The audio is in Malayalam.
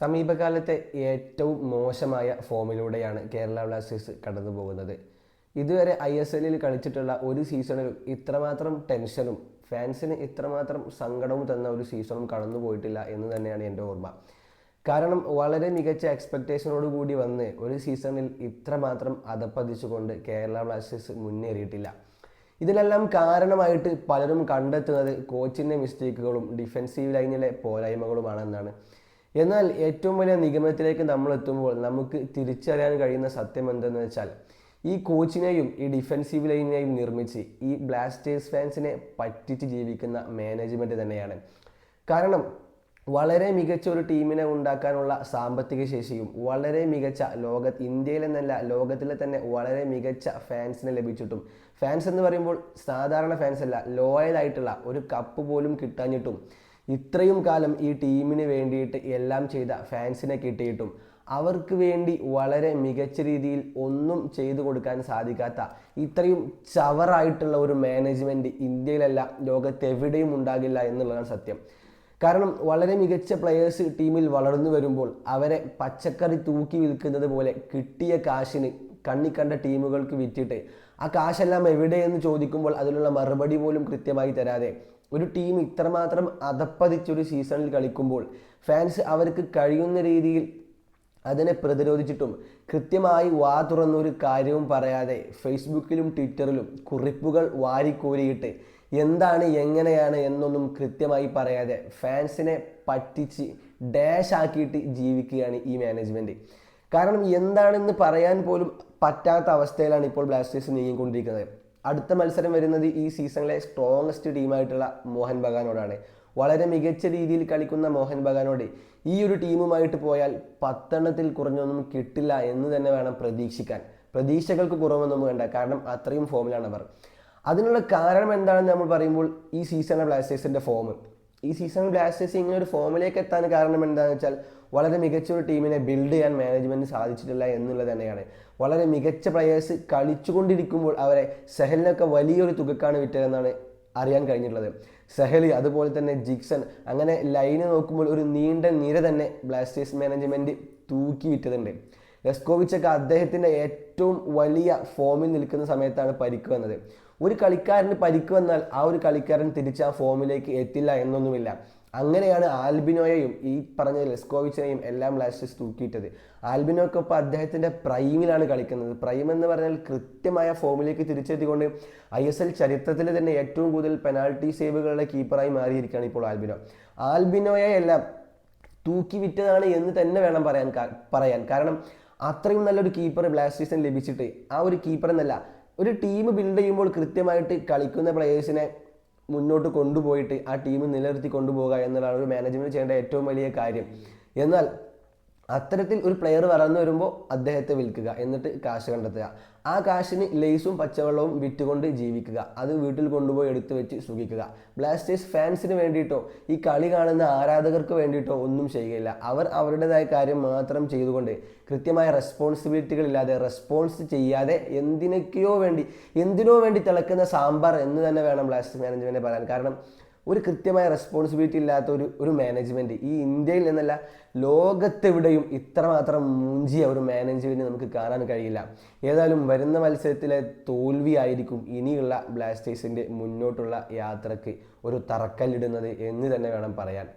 സമീപകാലത്തെ ഏറ്റവും മോശമായ ഫോമിലൂടെയാണ് കേരള ബ്ലാസ്റ്റേഴ്സ് കടന്നു പോകുന്നത് ഇതുവരെ ഐ എസ് എല്ലിൽ കളിച്ചിട്ടുള്ള ഒരു സീസണിലും ഇത്രമാത്രം ടെൻഷനും ഫാൻസിന് ഇത്രമാത്രം സങ്കടവും തന്ന ഒരു സീസണും കടന്നു പോയിട്ടില്ല എന്ന് തന്നെയാണ് എന്റെ ഓർമ്മ. കാരണം വളരെ മികച്ച എക്സ്പെക്റ്റേഷനോട് കൂടി വന്ന് ഒരു സീസണിൽ ഇത്രമാത്രം അതപ്പതിച്ചുകൊണ്ട് കേരള ബ്ലാസ്റ്റേഴ്സ് മുന്നേറിയിട്ടില്ല. ഇതിനെല്ലാം കാരണമായിട്ട് പലരും കണ്ടെത്തുന്നത് കോച്ചിന്റെ മിസ്റ്റേക്കുകളും ഡിഫൻസീവ് ലൈനിലെ പോരായ്മകളുമാണെന്നാണ്. എന്നാൽ ഏറ്റവും വലിയ നിഗമനത്തിലേക്ക് നമ്മൾ എത്തുമ്പോൾ നമുക്ക് തിരിച്ചറിയാൻ കഴിയുന്ന സത്യം എന്തെന്ന് വെച്ചാൽ ഈ കോച്ചിനെയും ഈ ഡിഫൻസീവ് ലൈനിനെയും നിർമ്മിച്ച് ഈ ബ്ലാസ്റ്റേഴ്സ് ഫാൻസിനെ പറ്റിച്ച് ജീവിക്കുന്ന മാനേജ്മെന്റ് തന്നെയാണ്. കാരണം വളരെ മികച്ച ഒരു ടീമിനെ ഉണ്ടാക്കാനുള്ള സാമ്പത്തിക ശേഷിയും വളരെ മികച്ച ലോക ഇന്ത്യയിലെന്നല്ല ലോകത്തിലെ തന്നെ വളരെ മികച്ച ഫാൻസിനെ ലഭിച്ചിട്ടും ഫാൻസ് എന്ന് പറയുമ്പോൾ സാധാരണ ഫാൻസ് അല്ല ലോയൽ ആയിട്ടുള്ള ഒരു കപ്പ് പോലും കിട്ടാഞ്ഞിട്ടും ഇത്രയും കാലം ഈ ടീമിന് വേണ്ടിയിട്ട് എല്ലാം ചെയ്ത ഫാൻസിനെ കിട്ടിയിട്ടും അവർക്ക് വേണ്ടി വളരെ മികച്ച രീതിയിൽ ഒന്നും ചെയ്തു കൊടുക്കാൻ സാധിക്കാത്ത ഇത്രയും ചവറായിട്ടുള്ള ഒരു മാനേജ്മെന്റ് ഇന്ത്യയിലല്ല ലോകത്തെവിടെയും ഉണ്ടാകില്ല എന്നുള്ളതാണ് സത്യം. കാരണം വളരെ മികച്ച പ്ലെയേഴ്സ് ടീമിൽ വളർന്നു വരുമ്പോൾ അവരെ പച്ചക്കറി തൂക്കി വിൽക്കുന്നത് പോലെ കിട്ടിയ കാശിന് കണ്ണി കണ്ട ടീമുകൾക്ക് വിറ്റിട്ട് ആ കാശെല്ലാം എവിടെയെന്ന് ചോദിക്കുമ്പോൾ അതിനുള്ള മറുപടി പോലും കൃത്യമായി തരാതെ ഒരു ടീം ഇത്രമാത്രം അതപ്പതിച്ചൊരു സീസണിൽ കളിക്കുമ്പോൾ ഫാൻസ് അവർക്ക് കഴിയുന്ന രീതിയിൽ അതിനെ പ്രതിരോധിച്ചിട്ടും കൃത്യമായി വാ തുറന്നൊരു കാര്യവും പറയാതെ ഫേസ്ബുക്കിലും ട്വിറ്ററിലും കുറിപ്പുകൾ വാരിക്കോരിയിട്ട് എന്താണ് എങ്ങനെയാണ് എന്നൊന്നും കൃത്യമായി പറയാതെ ഫാൻസിനെ പറ്റിച്ച് ഡാഷ് ആക്കിയിട്ട് ജീവിക്കുകയാണ് ഈ മാനേജ്മെന്റ് കാരണം എന്താണെന്ന് പറയാൻ പോലും പറ്റാത്ത അവസ്ഥയിലാണ് ഇപ്പോൾ ബ്ലാസ്റ്റേഴ്സ് നീങ്ങിക്കൊണ്ടിരിക്കുന്നത്. അടുത്ത മത്സരം വരുന്നത് ഈ സീസണിലെ സ്ട്രോങ്ങസ്റ്റ് ടീമായിട്ടുള്ള മോഹൻ ബഗാനോടാണ്. വളരെ മികച്ച രീതിയിൽ കളിക്കുന്ന മോഹൻ ബഗാനോട് ഈ ഒരു ടീമുമായിട്ട് പോയാൽ പത്തെണ്ണത്തിൽ കുറഞ്ഞൊന്നും കിട്ടില്ല എന്ന് തന്നെ വേണം പ്രതീക്ഷിക്കാൻ. പ്രതീക്ഷകൾക്ക് കുറവൊന്നും വേണ്ട കാരണം അത്രയും ഫോമിലാണ് അവർ. അതിനുള്ള കാരണം എന്താണെന്ന് നമ്മൾ പറയുമ്പോൾ ഈ സീസണിലെ ബ്ലാസ്റ്റേഴ്സിന്റെ ഫോം ഈ സീസൺ ബ്ലാസ്റ്റേഴ്സ് ഇങ്ങനെ ഒരു ഫോമിലേക്ക് എത്താൻ കാരണം എന്താണെന്ന് വെച്ചാൽ വളരെ മികച്ച ഒരു ടീമിനെ ബിൽഡ് ചെയ്യാൻ മാനേജ്മെന്റ് സാധിച്ചിട്ടില്ല എന്നുള്ളത് തന്നെയാണ്. വളരെ മികച്ച പ്ലെയേഴ്സ് കളിച്ചുകൊണ്ടിരിക്കുമ്പോൾ അവരെ സെഹലിനൊക്കെ വലിയൊരു തുകക്കാണ് വിറ്റതെന്നാണ് അറിയാൻ കഴിഞ്ഞിട്ടുള്ളത്. സെഹലി അതുപോലെ തന്നെ ജിക്സൺ അങ്ങനെ ലൈന് നോക്കുമ്പോൾ ഒരു നീണ്ട നിര തന്നെ ബ്ലാസ്റ്റേഴ്സ് മാനേജ്മെന്റ് തൂക്കി വിറ്റതുണ്ട് ലെസ്കോവിച്ചൊക്കെ അദ്ദേഹത്തിന്റെ ഏറ്റവും വലിയ ഫോമിൽ നിൽക്കുന്ന സമയത്താണ് പരിക്ക് വന്നത്. ഒരു കളിക്കാരന് പരിക്ക് വന്നാൽ ആ ഒരു കളിക്കാരൻ തിരിച്ച് ആ ഫോമിലേക്ക് എത്തില്ല എന്നൊന്നുമില്ല. അങ്ങനെയാണ് ആൽബിനോയെയും ഈ പറഞ്ഞ ലെസ്കോവിച്ചിനെയും എല്ലാം ബ്ലാസ്റ്റേഴ്സ് തൂക്കിയിട്ടത്. ആൽബിനോക്കൊപ്പം അദ്ദേഹത്തിന്റെ പ്രൈമിലാണ് കളിക്കുന്നത്. പ്രൈം എന്ന് പറഞ്ഞാൽ കൃത്യമായ ഫോമിലേക്ക് തിരിച്ചെത്തിക്കൊണ്ട് ഐ എസ് എൽ ചരിത്രത്തിൽ തന്നെ ഏറ്റവും കൂടുതൽ പെനാൾട്ടി സേവുകളുടെ കീപ്പറായി മാറിയിരിക്കുകയാണ് ഇപ്പോൾ ആൽബിനോ. ആൽബിനോയെ എല്ലാം തൂക്കി വിറ്റതാണ് എന്ന് തന്നെ വേണം പറയാൻ പറയാൻ. കാരണം അത്രയും നല്ലൊരു കീപ്പർ ബ്ലാസ്റ്റേഴ്സിന് ലഭിച്ചിട്ട് ആ ഒരു കീപ്പർ എന്നല്ല ഒരു ടീം ബിൽഡ് ചെയ്യുമ്പോൾ കൃത്യമായിട്ട് കളിക്കുന്ന പ്ലേയേഴ്സിനെ മുന്നോട്ട് കൊണ്ടുപോയിട്ട് ആ ടീം നിലനിർത്തി കൊണ്ടുപോകുക എന്നുള്ളതാണ് ഒരു മാനേജ്മെന്റ് ചെയ്യേണ്ട ഏറ്റവും വലിയ കാര്യം. എന്നാൽ അത്തരത്തിൽ ഒരു പ്ലെയർ വളർന്നു വരുമ്പോൾ അദ്ദേഹത്തെ വിൽക്കുക എന്നിട്ട് കാശ് കണ്ടെത്തുക. ആ കാശിന് ലേസും പച്ചവെള്ളവും വിറ്റുകൊണ്ട് ജീവിക്കുക. അത് വീട്ടിൽ കൊണ്ടുപോയി എടുത്തു വെച്ച് സുഖിക്കുക. ബ്ലാസ്റ്റേഴ്സ് ഫാൻസിന് വേണ്ടിയിട്ടോ ഈ കളി കാണുന്ന ആരാധകർക്ക് വേണ്ടിയിട്ടോ ഒന്നും ചെയ്യുകയില്ല. അവർ അവരുടേതായ കാര്യം മാത്രം ചെയ്തുകൊണ്ട് കൃത്യമായ റെസ്പോൺസിബിലിറ്റികൾ ഇല്ലാതെ റെസ്പോൺസ് ചെയ്യാതെ എന്തിനൊക്കെയോ വേണ്ടി എന്തിനോ വേണ്ടി തിളക്കുന്ന സാമ്പാർ എന്ന് തന്നെ വേണം ബ്ലാസ്റ്റേഴ്സ് മാനേജ്മെന്റിനെ പറയാൻ. കാരണം ഒരു കൃത്യമായ റെസ്പോൺസിബിലിറ്റി ഇല്ലാത്ത ഒരു ഒരു മാനേജ്മെന്റ് ഈ ഇന്ത്യയിൽ നിന്നല്ല ലോകത്തെവിടെയും ഇത്രമാത്രം മുഞ്ചിയ ഒരു മാനേജ്മെന്റ് നമുക്ക് കാണാൻ കഴിയില്ല. ഏതായാലും വരുന്ന മത്സരത്തിലെ തോൽവിയായിരിക്കും ഇനിയുള്ള ബ്ലാസ്റ്റേഴ്സിന്റെ മുന്നോട്ടുള്ള യാത്രയ്ക്ക് ഒരു തറക്കല്ലിടുന്നത് എന്ന് തന്നെ വേണം പറയാൻ.